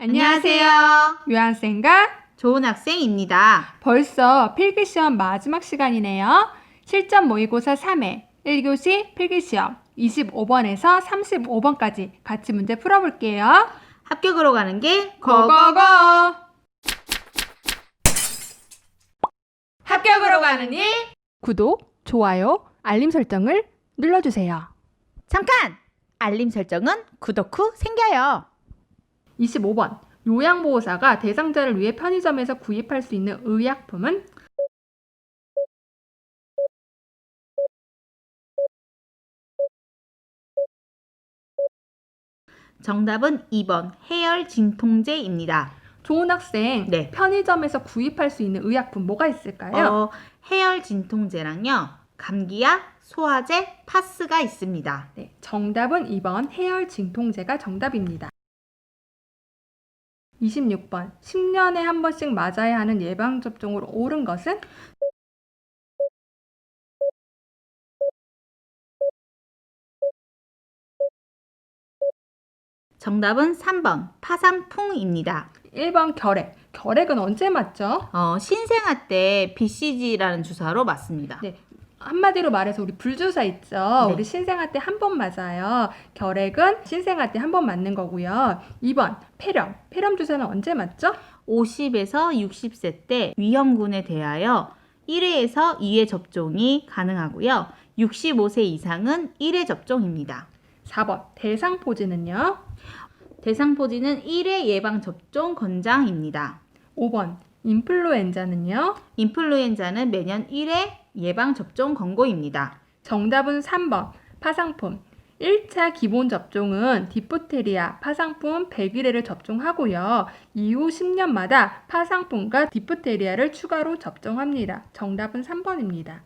안녕하세요. 유한쌤과 좋은 학생입니다. 벌써 필기시험 마지막 시간이네요. 실전 모의고사 3회 1교시 필기시험 25번에서 35번까지 같이 문제 풀어볼게요. 합격으로 가는 게 고고고! 합격으로 가는 일 구독, 좋아요, 알림 설정을 눌러주세요. 잠깐! 알림 설정은 구독 후 생겨요. 25번 요양보호사가 대상자를 위해 편의점에서 구입할 수 있는 의약품은 정답은 2번 해열 진통제입니다. 좋은 학생 네. 편의점에서 구입할 수 있는 의약품 뭐가 있을까요? 어, 해열 진통제랑요. 감기약, 소화제, 파스가 있습니다. 네, 정답은 2번 해열 진통제가 정답입니다. 26번 10년에 한 번씩 맞아야 하는 예방접종으로 옳은 것은 정답은 3번 파상풍입니다. 1번 결핵. 결핵은 언제 맞죠? 어, 신생아 때 BCG라는 주사로 맞습니다. 네. 한마디로 말해서 우리 불주사 있죠. 네. 우리 신생아 때 한 번 맞아요. 결핵은 신생아 때 한 번 맞는 거고요. 2번 폐렴. 폐렴 주사는 언제 맞죠? 50에서 60세 때 위험군에 대하여 1회에서 2회 접종이 가능하고요. 65세 이상은 1회 접종입니다. 4번 대상포진은요. 대상포진은 1회 예방 접종 권장입니다. 5번 인플루엔자는요. 인플루엔자는 매년 1회 예방 접종 권고입니다. 정답은 3번 파상품. 1차 기본 접종은 디프테리아, 파상품 100일에를 접종하고요. 이후 10년마다 파상품과 디프테리아를 추가로 접종합니다. 정답은 3번입니다.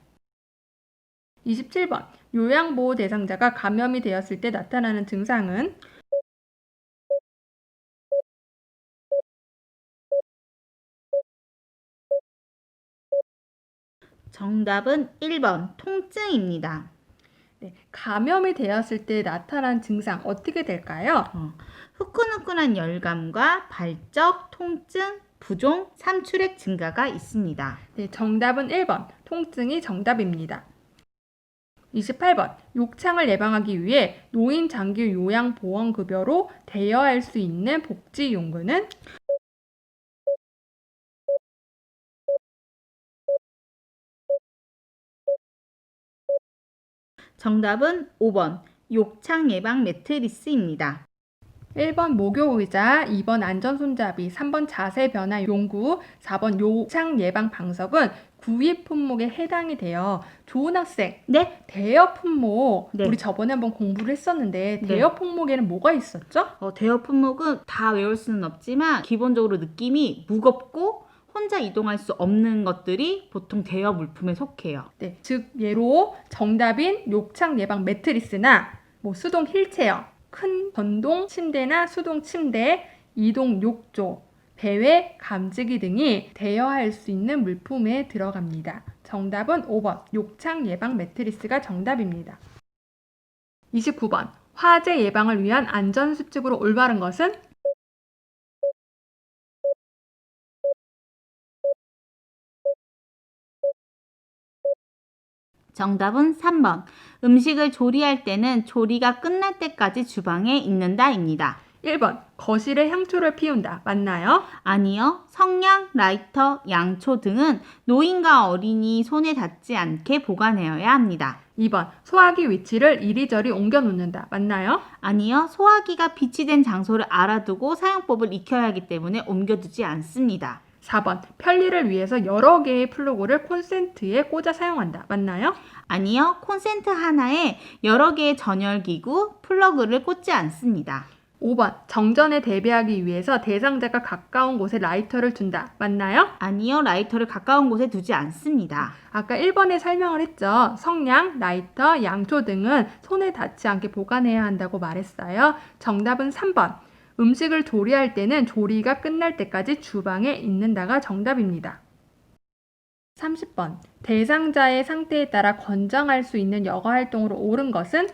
27번 요양보호 대상자가 감염이 되었을 때 나타나는 증상은 정답은 1번 통증입니다. 네, 감염이 되었을 때 나타난 증상 어떻게 될까요? 어, 후끈후끈한 열감과 발적, 통증, 부종, 삼출액 증가가 있습니다. 네, 정답은 1번. 통증이 정답입니다. 28번. 욕창을 예방하기 위해 노인 장기 요양 보험 급여로 대여할 수 있는 복지 용구는 정답은 5번 욕창 예방 매트리스입니다. 1번 목욕 의자, 2번 안전 손잡이, 3번 자세 변화 용구, 4번 욕창 예방 방석은 구입 품목에 해당이 돼요. 좋은 학생, 네, 대여 품목. 네. 우리 저번에 한번 공부를 했었는데 네. 대여 품목에는 뭐가 있었죠? 어, 대여 품목은 다 외울 수는 없지만 기본적으로 느낌이 무겁고 혼자 이동할 수 없는 것들이 보통 대여 물품에 속해요. 네, 즉 예로 정답인 욕창 예방 매트리스나 뭐 수동 힐체어, 큰 전동 침대나 수동 침대, 이동 욕조, 배외 감지기 등이 대여할 수 있는 물품에 들어갑니다. 정답은 5번 욕창 예방 매트리스가 정답입니다. 29번 화재 예방을 위한 안전 수칙으로 올바른 것은 정답은 3번. 음식을 조리할 때는 조리가 끝날 때까지 주방에 있는다입니다. 1번 거실에 향초를 피운다. 맞나요? 아니요. 성냥, 라이터, 양초 등은 노인과 어린이 손에 닿지 않게 보관해야 합니다. 2번 소화기 위치를 이리저리 옮겨 놓는다. 맞나요? 아니요. 소화기가 비치된 장소를 알아두고 사용법을 익혀야 하기 때문에 옮겨두지 않습니다. 4번 편리를 위해서 여러 개의 플러그를 콘센트에 꽂아 사용한다. 맞나요? 아니요. 콘센트 하나에 여러 개의 전열기구, 플러그를 꽂지 않습니다. 5번 정전에 대비하기 위해서 대상자가 가까운 곳에 라이터를 둔다. 맞나요? 아니요. 라이터를 가까운 곳에 두지 않습니다. 아까 1번에 설명을 했죠. 성냥, 라이터, 양초 등은 손에 닿지 않게 보관해야 한다고 말했어요. 정답은 3번. 음식을 조리할 때는 조리가 끝날 때까지 주방에 있는다가 정답입니다. 30번. 대상자의 상태에 따라 권장할 수 있는 여가 활동으로 옳은 것은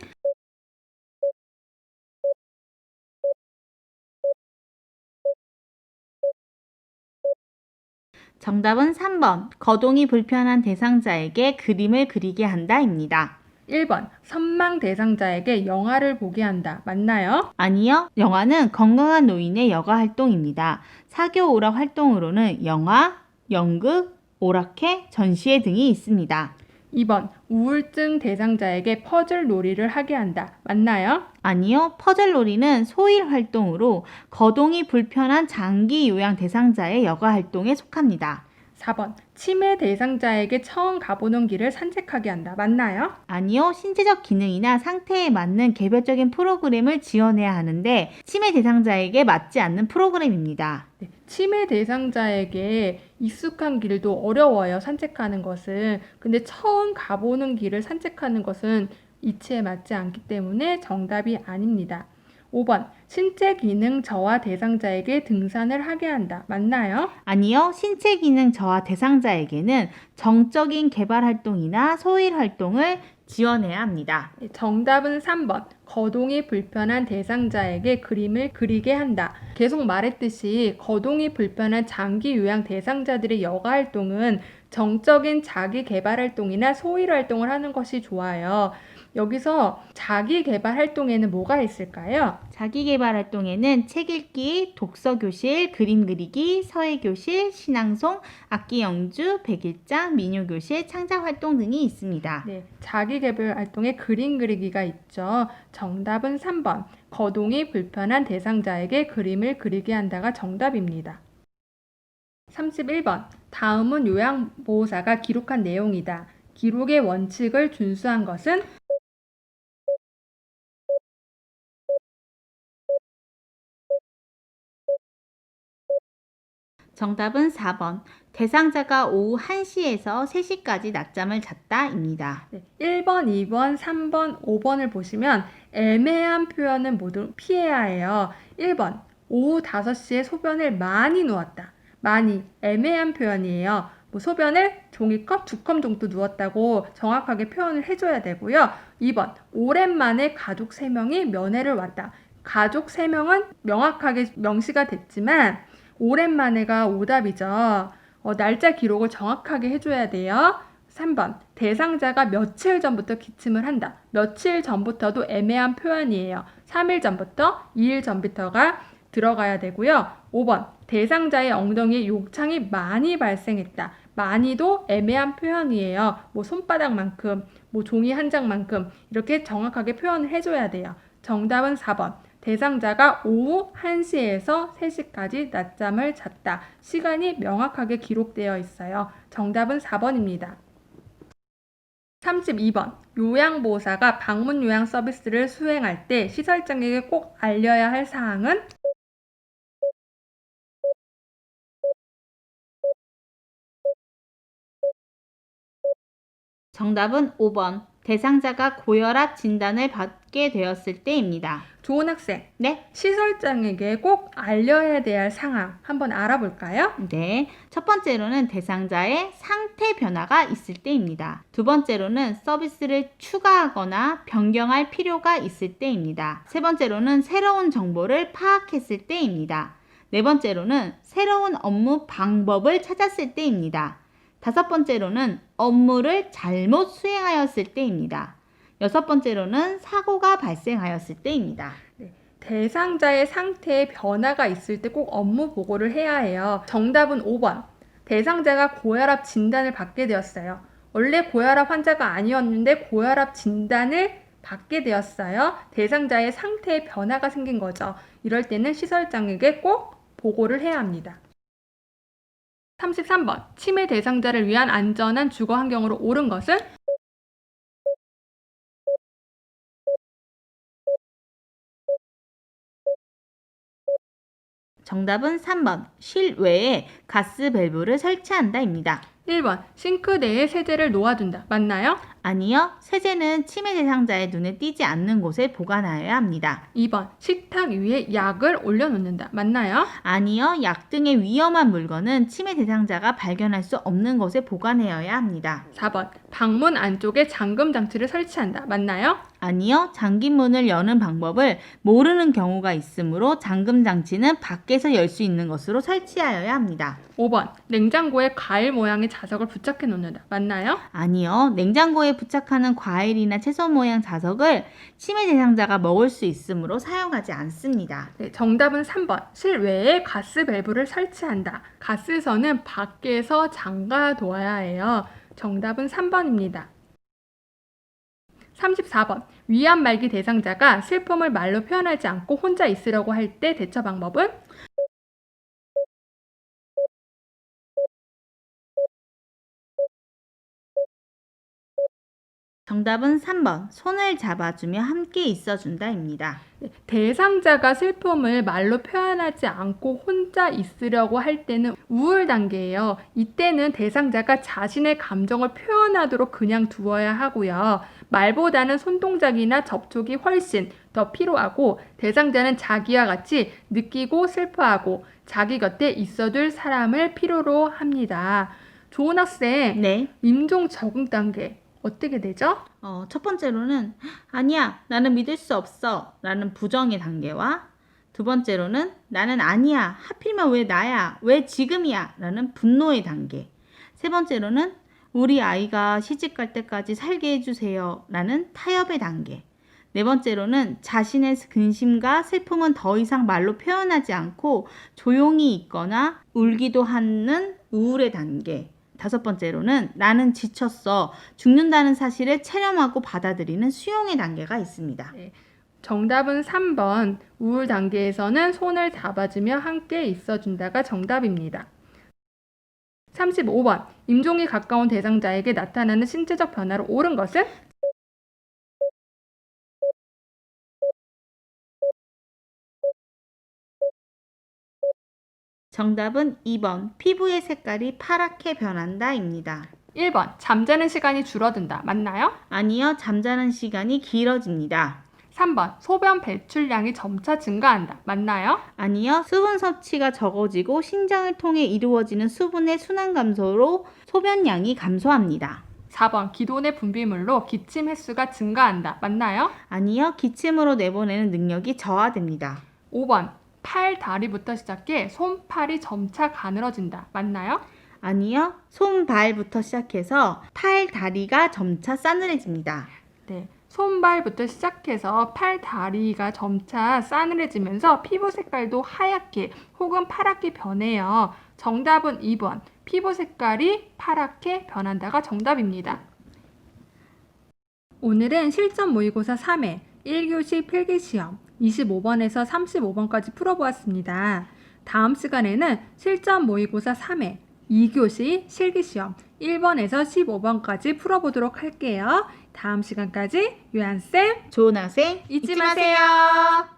정답은 3번. 거동이 불편한 대상자에게 그림을 그리게 한다입니다. 1번 선망 대상자에게 영화를 보게 한다. 맞나요? 아니요. 영화는 건강한 노인의 여가 활동입니다. 사교 오락 활동으로는 영화, 연극, 오락회, 전시회 등이 있습니다. 2번 우울증 대상자에게 퍼즐 놀이를 하게 한다. 맞나요? 아니요. 퍼즐 놀이는 소일 활동으로 거동이 불편한 장기 요양 대상자의 여가 활동에 속합니다. 4번 치매 대상자에게 처음 가보는 길을 산책하게 한다. 맞나요? 아니요. 신체적 기능이나 상태에 맞는 개별적인 프로그램을 지원해야 하는데 치매 대상자에게 맞지 않는 프로그램입니다. 네, 치매 대상자에게 익숙한 길도 어려워요. 산책하는 것은. 근데 처음 가보는 길을 산책하는 것은 이치에 맞지 않기 때문에 정답이 아닙니다. 5번 신체 기능 저하 대상자에게 등산을 하게 한다. 맞나요? 아니요. 신체 기능 저하 대상자에게는 정적인 개발 활동이나 소일 활동을 지원해야 합니다. 네, 정답은 3번. 거동이 불편한 대상자에게 그림을 그리게 한다. 계속 말했듯이 거동이 불편한 장기 요양 대상자들의 여가 활동은 정적인 자기 개발 활동이나 소일 활동을 하는 것이 좋아요. 여기서 자기 개발 활동에는 뭐가 있을까요? 자기 개발 활동에는 책 읽기, 독서 교실, 그림 그리기, 서예 교실, 신앙송, 악기 연주, 백일장, 민요 교실, 창작 활동 등이 있습니다. 네, 자기 개발 활동에 그림 그리기가 있죠. 정답은 3번. 거동이 불편한 대상자에게 그림을 그리게 한다가 정답입니다. 31번. 다음은 요양보호사가 기록한 내용이다. 기록의 원칙을 준수한 것은 정답은 4번. 대상자가 오후 1시에서 3시까지 낮잠을 잤다입니다. 네, 1번, 2번, 3번, 5번을 보시면 애매한 표현은 모두 피해야 해요. 1번, 오후 5시에 소변을 많이 누웠다. 많이, 애매한 표현이에요. 뭐 소변을 종이컵 두 컵 정도 누웠다고 정확하게 표현을 해줘야 되고요. 2번, 오랜만에 가족 3명이 면회를 왔다. 가족 3명은 명확하게 명시가 됐지만 오랜만에가 오답이죠. 어, 날짜 기록을 정확하게 해줘야 돼요. 3번. 대상자가 며칠 전부터 기침을 한다. 며칠 전부터도 애매한 표현이에요. 3일 전부터, 2일 전부터가 들어가야 되고요. 5번. 대상자의 엉덩이에 욕창이 많이 발생했다. 많이도 애매한 표현이에요. 뭐 손바닥만큼, 뭐 종이 한 장만큼 이렇게 정확하게 표현을 해줘야 돼요. 정답은 4번. 대상자가 오후 1시에서 3시까지 낮잠을 잤다. 시간이 명확하게 기록되어 있어요. 정답은 4번입니다. 32번. 요양보호사가 방문 요양 서비스를 수행할 때 시설장에게 꼭 알려야 할 사항은 정답은 5번. 대상자가 고혈압 진단을 받게 되었을 때입니다. 좋은 학생. 네. 시설장에게 꼭 알려야 될 상황 한번 알아볼까요? 네. 첫 번째로는 대상자의 상태 변화가 있을 때입니다. 두 번째로는 서비스를 추가하거나 변경할 필요가 있을 때입니다. 세 번째로는 새로운 정보를 파악했을 때입니다. 네 번째로는 새로운 업무 방법을 찾았을 때입니다. 다섯 번째로는 업무를 잘못 수행하였을 때입니다. 여섯 번째로는 사고가 발생하였을 때입니다. 대상자의 상태에 변화가 있을 때 꼭 업무 보고를 해야 해요. 정답은 5번. 대상자가 고혈압 진단을 받게 되었어요. 원래 고혈압 환자가 아니었는데 고혈압 진단을 받게 되었어요. 대상자의 상태에 변화가 생긴 거죠. 이럴 때는 시설장에게 꼭 보고를 해야 합니다. 33번. 치매 대상자를 위한 안전한 주거 환경으로 옳은 것은 정답은 3번. 실외에 가스 밸브를 설치한다입니다. 1번 싱크대에 세제를 놓아둔다. 맞나요? 아니요. 세제는 치매 대상자의 눈에 띄지 않는 곳에 보관하여야 합니다. 2번 식탁 위에 약을 올려놓는다. 맞나요? 아니요. 약 등의 위험한 물건은 치매 대상자가 발견할 수 없는 곳에 보관해야 합니다. 4번 방문 안쪽에 잠금 장치를 설치한다. 맞나요? 아니요. 잠긴 문을 여는 방법을 모르는 경우가 있으므로 잠금 장치는 밖에서 열 수 있는 것으로 설치하여야 합니다. 5번 냉장고에 과일 모양의 자석을 부착해 놓는다. 맞나요? 아니요. 냉장고에 부착하는 과일이나 채소 모양 자석을 치매 대상자가 먹을 수 있으므로 사용하지 않습니다. 네, 정답은 3번 실외에 가스 밸브를 설치한다. 가스선은 밖에서 잠가 둬야 해요. 정답은 3번입니다. 34번 위암 말기 대상자가 슬픔을 말로 표현하지 않고 혼자 있으려고 할 때 대처 방법은 정답은 3번. 손을 잡아주며 함께 있어준다입니다. 네, 대상자가 슬픔을 말로 표현하지 않고 혼자 있으려고 할 때는 우울 단계예요. 이때는 대상자가 자신의 감정을 표현하도록 그냥 두어야 하고요. 말보다는 손동작이나 접촉이 훨씬 더 필요하고 대상자는 자기와 같이 느끼고 슬퍼하고 자기 곁에 있어둘 사람을 필요로 합니다. 좋은 학생, 네. 임종 적응 단계 어떻게 되죠? 어, 첫 번째로는 아니야, 나는 믿을 수 없어. 라는 부정의 단계와 두 번째로는 나는 아니야, 하필이면 왜 나야, 왜 지금이야. 라는 분노의 단계. 세 번째로는 우리 아이가 시집 갈 때까지 살게 해주세요. 라는 타협의 단계. 네 번째로는 자신의 근심과 슬픔은 더 이상 말로 표현하지 않고 조용히 있거나 울기도 하는 우울의 단계. 다섯 번째로는 나는 지쳤어. 죽는다는 사실을 체념하고 받아들이는 수용의 단계가 있습니다. 정답은 3번. 우울 단계에서는 손을 잡아주며 함께 있어준다가 정답입니다. 35번. 임종이 가까운 대상자에게 나타나는 신체적 변화로 옳은 것은? 정답은 2번. 피부의 색깔이 파랗게 변한다입니다. 1번. 잠자는 시간이 줄어든다. 맞나요? 아니요, 잠자는 시간이 길어집니다. 3번. 소변 배출량이 점차 증가한다. 맞나요? 아니요, 수분 섭취가 적어지고 신장을 통해 이루어지는 수분의 순환 감소로 소변량이 감소합니다. 4번. 기존의 분비물로 기침 횟수가 증가한다. 맞나요? 아니요, 기침으로 내보내는 능력이 저하됩니다. 5번. 팔, 다리부터 시작해 손팔이 점차 가늘어진다. 맞나요? 아니요, 손발부터 시작해서 팔, 다리가 점차 싸늘해집니다. 네. 손발부터 시작해서 팔, 다리가 점차 싸늘해지면서 피부 색깔도 하얗게 혹은 파랗게 변해요. 정답은 2번. 피부 색깔이 파랗게 변한다가 정답입니다. 오늘은 실전 모의고사 3회 1교시 필기 시험 25번에서 35번까지 풀어보았습니다. 다음 시간에는 실전 모의고사 3회 2교시 실기시험 1번에서 15번까지 풀어보도록 할게요. 다음 시간까지 유한쌤 좋은 학생 잊지 마세요.